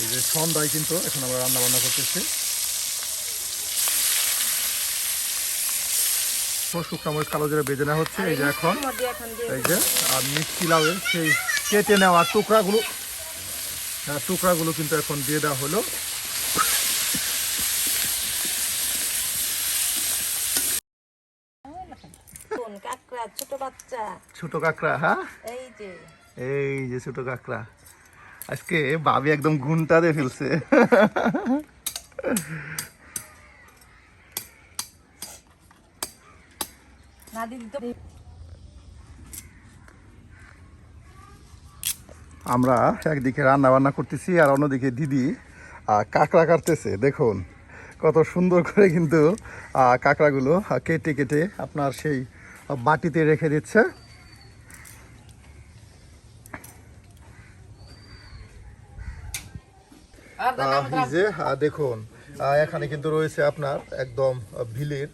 এই যে সন্ধ্যায় কিন্তু এখন আমরা রান্না বান্না করতেছি শুকনো মরিচ কালো জিরা বেজে নেওয়া হচ্ছে এই যে এখন এই যে আর মিষ্টি লাউয়ের সেই কেটে নেওয়া টুকরাগুলো হ্যাঁ, টুকরাগুলো কিন্তু এখন দিয়ে দেওয়া হলো। ছোট কাঁকড়া হ্যাঁ? এই যে। এই যে ছোট কাঁকড়া। আজকে বাবি একদম ঘুমটা দিয়ে ফেলছে। আমরা একদিকে রান্না বান্না করতেছি আর অন্যদিকে দিদি কাঁকড়া কাটতেছে দেখুন। কত সুন্দর করে কিন্তু আহ, কাঁকড়াগুলো কেটে কেটে আপনার সেই বাটিতে রেখে দিচ্ছে আহ, এই যে দেখুন এখানে কিন্তু রয়েছে আপনার একদম ভিলের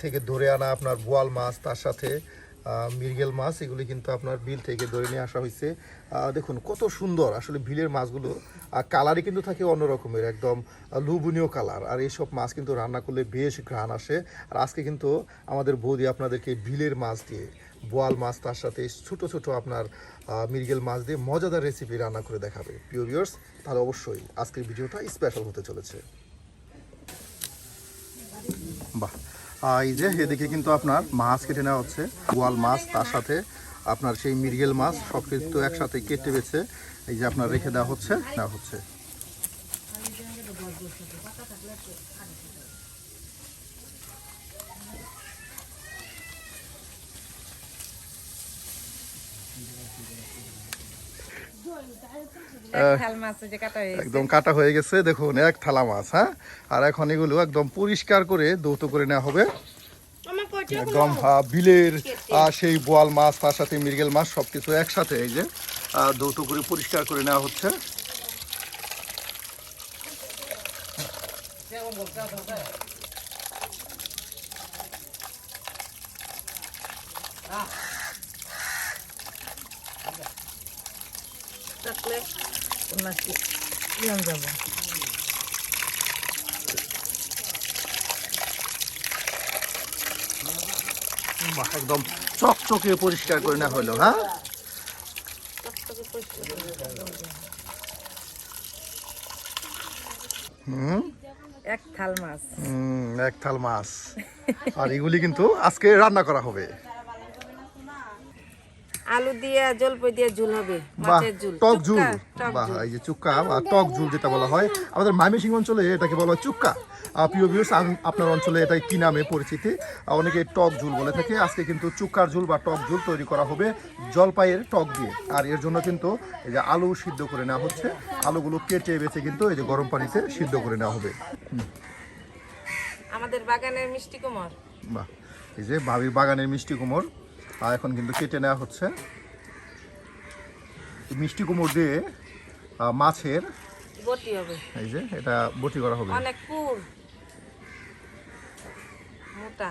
থেকে ধরে আনা আপনার বোয়াল মাছ তার সাথে মৃগেল মাছ এগুলি কিন্তু আপনার বিল থেকে ধরে নিয়ে আসা হয়েছে। দেখুন কত সুন্দর আসলে বিলের মাছগুলো। কালারই কিন্তু থাকে অন্য রকমের একদম আহ, লোভনীয় কালার আর এইসব মাছ কিন্তু রান্না করলে বেশ ঘ্রাণ আসে। আর আজকে কিন্তু আমাদের বৌদি আপনাদেরকে বিলের মাছ দিয়ে বোয়াল মাছ, তার সাথে ছোট ছোট আপনার মৃগেল মাছ দিয়ে মজাদার রেসিপি রান্না করে দেখাবে। প্রিয় তাহলে অবশ্যই আজকের ভিডিওটা স্পেশাল হতে চলেছে। বাহ এই যে এদিকে কিন্তু আপনার মাছ কেটে নেওয়া হচ্ছে, বোয়াল মাছ, তার সাথে আপনার সেই মৃগেল মাছ সব কিন্তু একসাথে কেটে বেছে এই যে আপনার রেখে দেওয়া হচ্ছে, নেওয়া হচ্ছে। একদম কাটা হয়ে গেছে দেখুন এক থালা মাছ হ্যাঁ? আর এখন এগুলো একদম পরিষ্কার করে দৌত করে নেওয়া হবে। একদম বিলের সেই বোয়াল মাছ তার সাথে মৃগেল মাছ সব কিছু একসাথে এই যে আহ, দৌত করে পরিষ্কার করে নেওয়া হচ্ছে। থাকলে যাব। একদম চকচকে পরিষ্কার করে নেওয়া হলো হ্যাঁ? হুম? এক থাল মাছ। হুম, এক থাল মাছ। আর এগুলি কিন্তু আজকে রান্না করা হবে। দিয়ে জলপই দিয়ে ঝুল হবে বাহ মাছের ঝুল। টক ঝুল। বাহ এই যে চুক্কা বা টক ঝুল যেটা বলা হয় আমাদের ময়মনসিংহ অঞ্চলে এটাকে বলা হয় চুক্কা। প্রিয় ভিউস আপনার অঞ্চলে এটাই কি নামে পরিচিতি? অনেকে টক ঝুল বলে থাকে। আজকে কিন্তু চুক্কার ঝুল বা টক ঝুল তৈরি করা হবে জলপাইয়ের টক দিয়ে। আর এর জন্য কিন্তু এই যে আলু সিদ্ধ করে নেওয়া হচ্ছে। আলুগুলো কেটে বেছে কিন্তু এই যে গরম পানিতে সিদ্ধ করে নেওয়া হবে। আমাদের বাগানের মিষ্টি কুমড় বাহ এই যে ভাবির বাগানের মিষ্টি কুমড় আর এখন কিন্তু কেটে নেওয়া হচ্ছে। মিষ্টি কুমড় দিয়ে মাছের বটি হবে। এই যে এটা বটি করা হবে। অনেক পুর মোটা।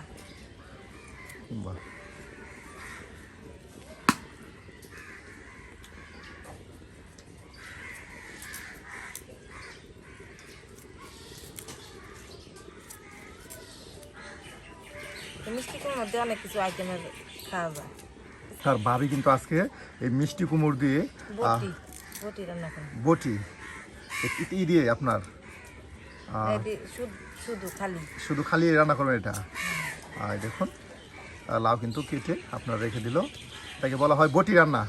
বাহ। মিষ্টি কুমড়োর মধ্যে অনেক কিছু আইটেমের খাওয়া যায়। তার ভাবি কিন্তু আজকে এই মিষ্টি কুমোর দিয়ে বটি ই দিয়ে আপনার শুধু খালি। রান্না করবেন এটা? আর দেখুন লাউ কিন্তু কেটে আপনার রেখে দিল। তাকে বলা হয় বটি রান্না।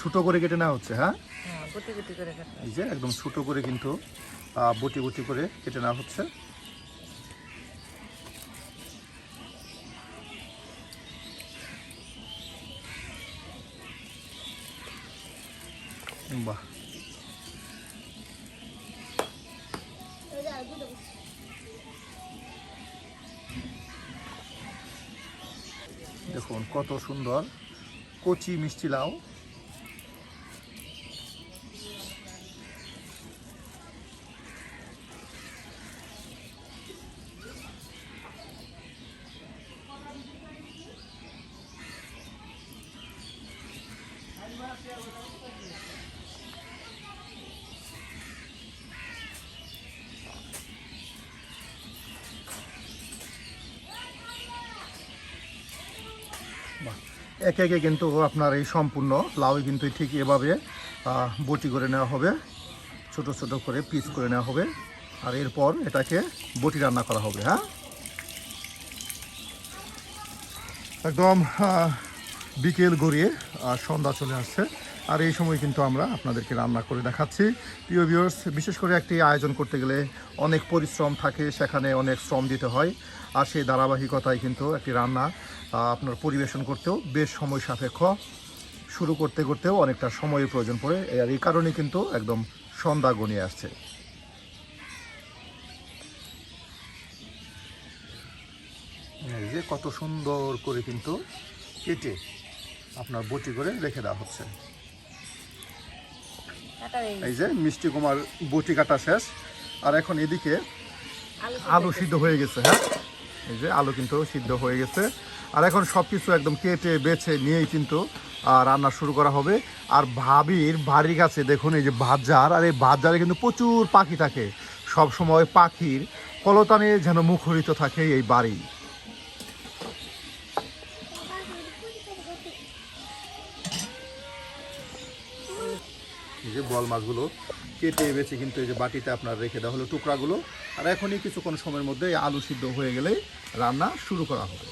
ছোট করে কেটে নেওয়া হচ্ছে হ্যাঁ? হ্যাঁ এই যে একদম ছোট করে কিন্তু বটি বটি করে কেটে নেওয়া হচ্ছে। বাহ। দেখুন কত সুন্দর কচি মিষ্টি লাউ। একে একে কিন্তু আপনার এই সম্পূর্ণ লাউ কিন্তু ঠিক এভাবে বটি করে নেওয়া হবে, ছোট ছোট করে পিস করে নেওয়া হবে, আর এরপর এটাকে বটি রান্না করা হবে হ্যাঁ? একদম বিকেল গড়িয়ে সন্ধ্যা চলে আসছে। আর এই সময় কিন্তু আমরা আপনাদেরকে রান্না করে দেখাচ্ছি। প্রিয় ভিউয়ার্স বিশেষ করে একটি আয়োজন করতে গেলে অনেক পরিশ্রম থাকে, সেখানে অনেক শ্রম দিতে হয়। আর সেই ধারাবাহিকতায় কিন্তু একটি রান্না আপনার পরিবেশন করতেও বেশ সময় সাপেক্ষ। শুরু করতে করতেও অনেকটা সময়ের প্রয়োজন পড়ে। আর এই কারণে কিন্তু একদম সন্ধ্যা গনিয়ে আসছে। যে কত সুন্দর করে কিন্তু কেটে আপনার বটি করে রেখে দেওয়া হচ্ছে। এই যে মিষ্টি কুমার বটি কাটা শেষ। আর এখন এদিকে আলু আলু সিদ্ধ হয়ে গেছে হ্যাঁ? এই যে আলু কিন্তু সিদ্ধ হয়ে গেছে। আর এখন সব কিছু একদম কেটে বেছে নিয়েই কিন্তু রান্না শুরু করা হবে। আর ভাবির বাড়ির কাছে দেখুন এই যে বাজার আর এই বাজারে কিন্তু প্রচুর পাখি থাকে। সব সময় পাখির কলতানে যেন মুখরিত থাকে এই বাড়ি। বল মাছগুলো কেটে বেছে কিন্তু এই যে বাটিতে আপনার রেখে দেওয়া হলো টুকরাগুলো। আর এখনই কিছুক্ষণ সময়ের মধ্যে আলু সিদ্ধ হয়ে গেলেই রান্না শুরু করা হবে।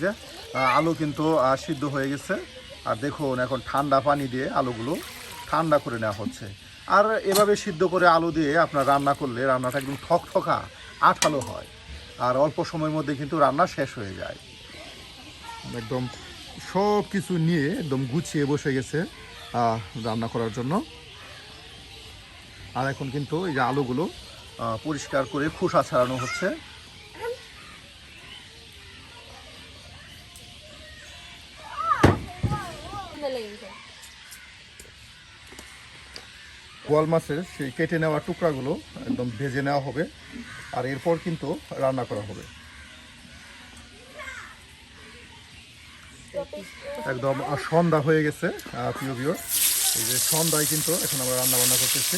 যে আলু কিন্তু সিদ্ধ হয়ে গেছে। আর দেখুন, এখন ঠান্ডা পানি দিয়ে আলুগুলো ঠান্ডা করে নেওয়া হচ্ছে। আর এভাবে সিদ্ধ করে আলু দিয়ে আপনার রান্না করলে রান্নাটা একদম ঠকঠকা, আঠালো হয়। আর অল্প সময়ের মধ্যে কিন্তু রান্না শেষ হয়ে যায়। একদম। সব কিছু নিয়ে একদম গুছিয়ে বসে গেছে রান্না করার জন্য। আর এখন কিন্তু এই যে আলুগুলো পরিষ্কার করে খোসা ছাড়ানো হচ্ছে। বোয়াল মাছের সেই কেটে নেওয়া টুকরাগুলো একদম ভেজে নেওয়া হবে, আর এরপর কিন্তু রান্না করা হবে। একদম সন্ধ্যা হয়ে গেছে প্রিয় বিয় এই যে সন্ধ্যায় কিন্তু এখন আমরা রান্না বান্না করতেছি।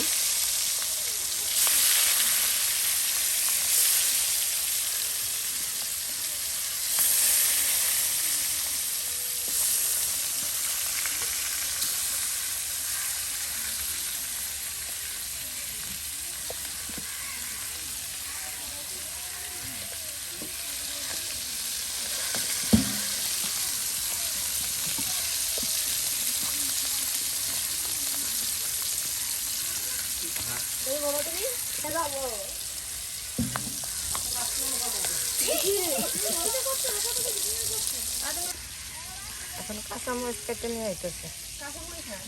কাঁচামরিচ কেটে নিয়ে হইতেছে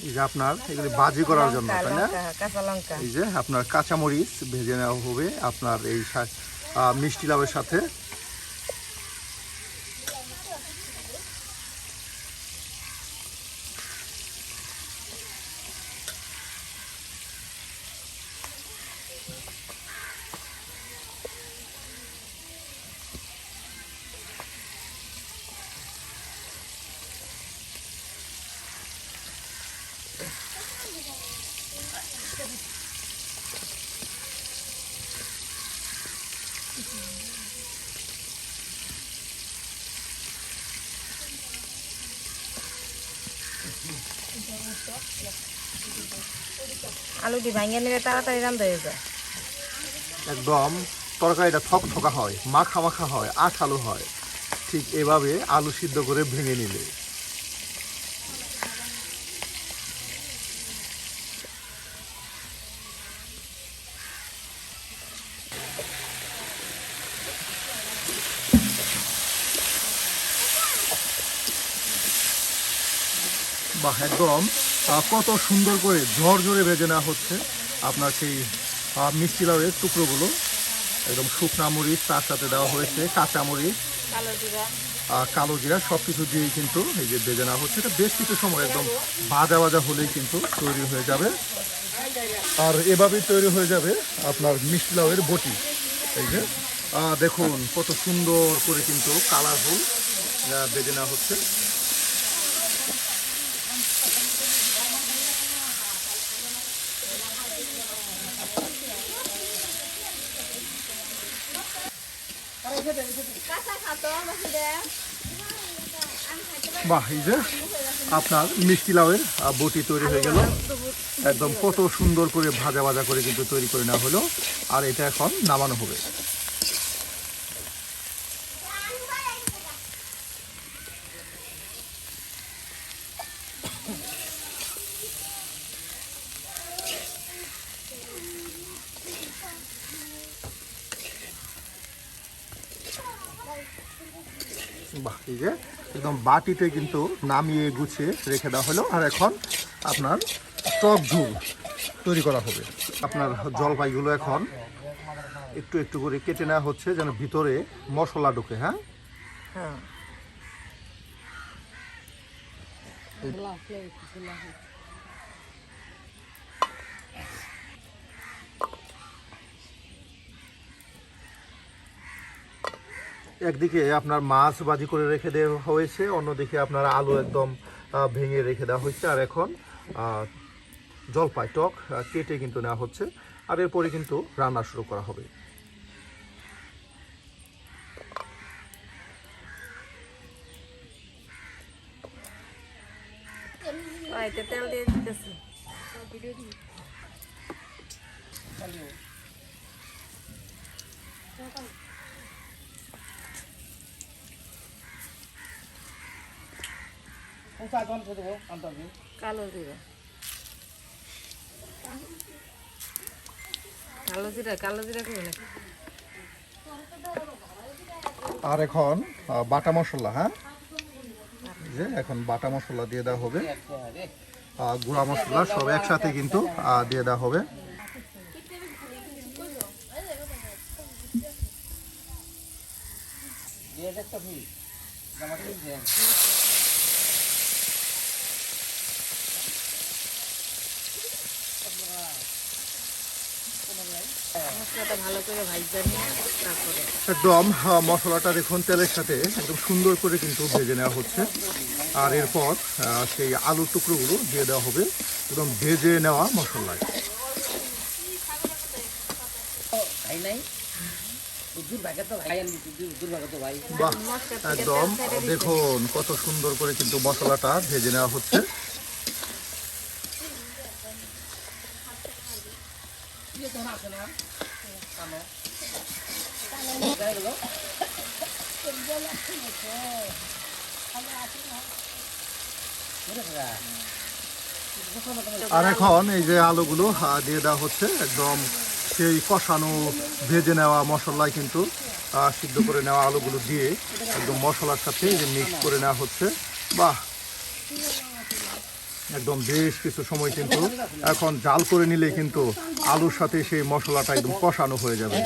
এই যে আপনার এগুলি ভাজি করার জন্য তাই না? কাঁচা লঙ্কা এই যে আপনার কাঁচামরিচ ভেজে নেওয়া হবে আপনার এই মিষ্টি লাভের সাথে। আলুটি ভাঙিয়ে নিলে তাড়াতাড়ি রান্ধা হয়ে যায়। একদম তরকারিটা থক থকা হয়, মাখা মাখা হয়, আঠালো হয়। ঠিক এভাবে আলু সিদ্ধ করে ভেঙে নিলে। বাহ একদম আহ, কত সুন্দর করে ঝরঝরে ভেজে নেওয়া হচ্ছে। আপনার সেই মিষ্টি লাউয়ের টুকরোগুলো একদম শুকনা মরিচ তার সাথে দেওয়া হয়েছে কাঁচা মরিচ কালো জিরা। আর কালো জিরা সব কিছু দিয়েই কিন্তু এই যে বেজে নেওয়া হচ্ছে। এটা বেশ কিছু সময় একদম ভাজা ভাজা হলেই কিন্তু তৈরি হয়ে যাবে। আর এভাবেই তৈরি হয়ে যাবে আপনার মিষ্টি লাউয়ের বটি। এই যে দেখুন কত সুন্দর করে কিন্তু কালারফুল বেজে নেওয়া হচ্ছে। বাহ, এই যে আপনার মিষ্টি লাউয়ের বটি তৈরি হয়ে গেল। একদম কত সুন্দর করে ভাজা ভাজা করে কিন্তু তৈরি করে নেওয়া হলো, আর এটা এখন নামানো হবে। বাহ, এই যে একদম বাটিতে কিন্তু নামিয়ে গুছিয়ে রেখে দেওয়া হলো। আর এখন আপনার টক ঝুল তৈরি করা হবে। আপনার জলপাইগুলো এখন একটু একটু করে কেটে নেওয়া হচ্ছে যেন ভিতরে মশলা ঢোকে হ্যাঁ? হ্যাঁ। একদিকে আপনার মাছ বাজি করে রেখে দেওয়া হয়েছে অন্যদিকে আপনার আলু একদম ভেঙে রেখে দেওয়া হয়েছে। আর এখন জলপাই টক কেটে কিন্তু নেওয়া হচ্ছে। আর এরপরে কিন্তু রান্না শুরু করা হবে। তেল দিয়ে দিতেছি। কালো জিরা। কালো জিরা কালো জিরা কি নাকি? আর এখন বাটা মশলা হ্যাঁ? যে এখন বাটা মশলা দিয়ে দেওয়া হবে। গুঁড়া মশলা সব একসাথে কিন্তু দিয়ে দেওয়া হবে। মশলাটা নিয়ে তারপরে। একদম মশলাটা দেখুন তেলের সাথে একদম সুন্দর করে কিন্তু ভেজে নেওয়া হচ্ছে। আর এরপর সেই আলুর টুকরোগুলো দিয়ে দেওয়া হবে একদম ভেজে নেওয়া মশলায়। ভাই নাই? উদ্দুর ভাগে তো ভাই আমি উদ্দুর ভাগে তো ভাই। বাহ মশলা একদম দেখুন কত সুন্দর করে কিন্তু মশলাটা ভেজে নেওয়া হচ্ছে। আর এখন এই যে আলুগুলো দিয়ে দেওয়া হচ্ছে, একদম সেই কষানো, ভেজে নেওয়া মশলায় কিন্তু সিদ্ধ করে নেওয়া আলুগুলো দিয়ে একদম মশলার সাথে যে মিক্স করে নেওয়া হচ্ছে। বাহ! একদম বেশ কিছু সময় কিন্তু এখন জাল করে নিলে কিন্তু আলুর সাথে সেই মশলাটা একদম কষানো হয়ে যাবে।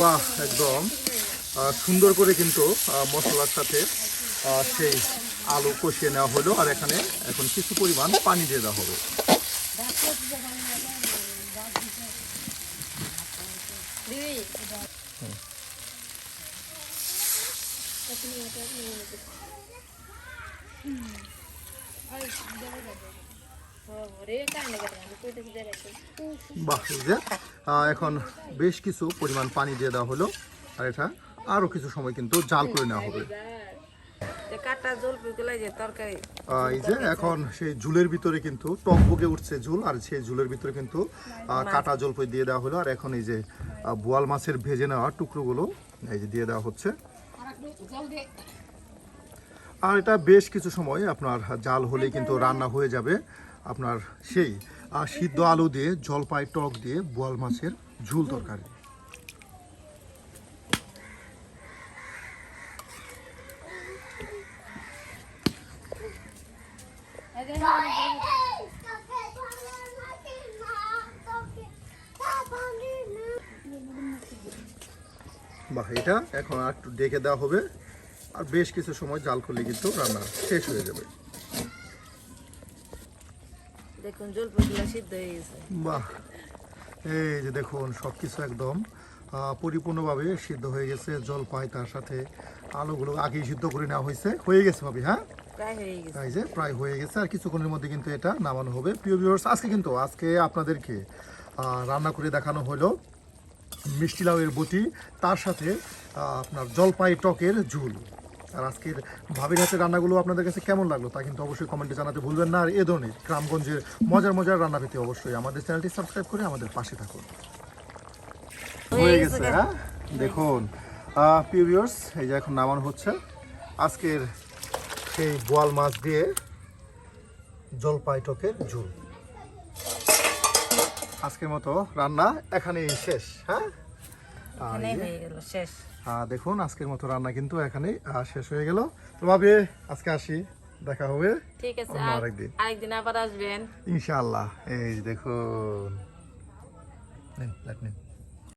বাহ, একদম। সুন্দর করে কিন্তু মশলার সাথে সেই আলু কষিয়ে নেওয়া হলো। আর এখানে এখন কিছু পরিমাণ পানি দিয়ে দেওয়া হবে। বাহ এখন বেশ কিছু পরিমাণ পানি দিয়ে দেওয়া হলো। আর এটা আরও কিছু সময় কিন্তু জাল করে নেওয়া হবে। এই যে এখন সেই ঝুলের ভিতরে কিন্তু টকবকে উঠছে ঝুল, আর সেই ঝুলের ভিতরে কিন্তু কাটা জলপাই দিয়ে দেওয়া হলো। আর এখন এই যে বোয়াল মাছের ভেজে নেওয়া টুকরোগুলো এই যে দিয়ে দেওয়া হচ্ছে। আর এটা বেশ কিছু সময় আপনার জাল হলে কিন্তু রান্না হয়ে যাবে। আপনার সেই সিদ্ধ আলু দিয়ে, জলপাই টক দিয়ে বোয়াল মাছের ঝুল তরকারি। বাহ, এটা এখন আর একটু ডেকে দেওয়া হবে। আর বেশ কিছু সময় জাল করলে কিন্তু রান্না শেষ হয়ে যাবে। দেখুন জলপাইগুলো সিদ্ধ হয়ে গেছে। বাহ। এই যে দেখুন সব কিছু একদম পরিপূর্ণভাবে সিদ্ধ হয়ে গেছে জলপাই তার সাথে আলুগুলো আগেই সিদ্ধ করে নেওয়া হয়েছে। হয়ে গেছে ভাবি হ্যাঁ? প্রায় হয়ে গেছে। এই যে প্রায় হয়ে গেছে আর কিছুক্ষণের মধ্যে কিন্তু এটা নামানো হবে। প্রিয় ভিউয়ার্স আজকে কিন্তু আজকে আপনাদেরকে রান্না করে দেখানো হলো মিষ্টি লাউয়ের বটি তার সাথে আপনার জলপাই টকের ঝুল। আর আজকের ভাবির হাতের রান্নাগুলো আপনাদের কাছে কেমন লাগল তা কিন্তু অবশ্যই কমেন্টে জানাতে ভুলবেন না। আর এ ধরনের গ্রামগঞ্জের মজার মজার রান্না পেতে অবশ্যই আমাদের চ্যানেলটি সাবস্ক্রাইব করে আমাদের পাশে থাকুন। হয়ে গেছে হ্যাঁ দেখুন প্রিয় ভিউয়ার্স এই যে এখন নামানো হচ্ছে। আজকের সেই বোয়াল মাছ দিয়ে জলপাই টকের ঝুল। আজকের মতো রান্না এখানেই শেষ হ্যাঁ? শেষ। দেখুন আজকের মতো রান্না কিন্তু এখানে আহ, শেষ হয়ে গেল তো ভাবি আজকে আসি দেখা হবে ঠিক আছে আরেকদিন। আরেকদিন আবার আসবেন ইনশাআল্লাহ এই দেখুন নিন, লাইট নিন।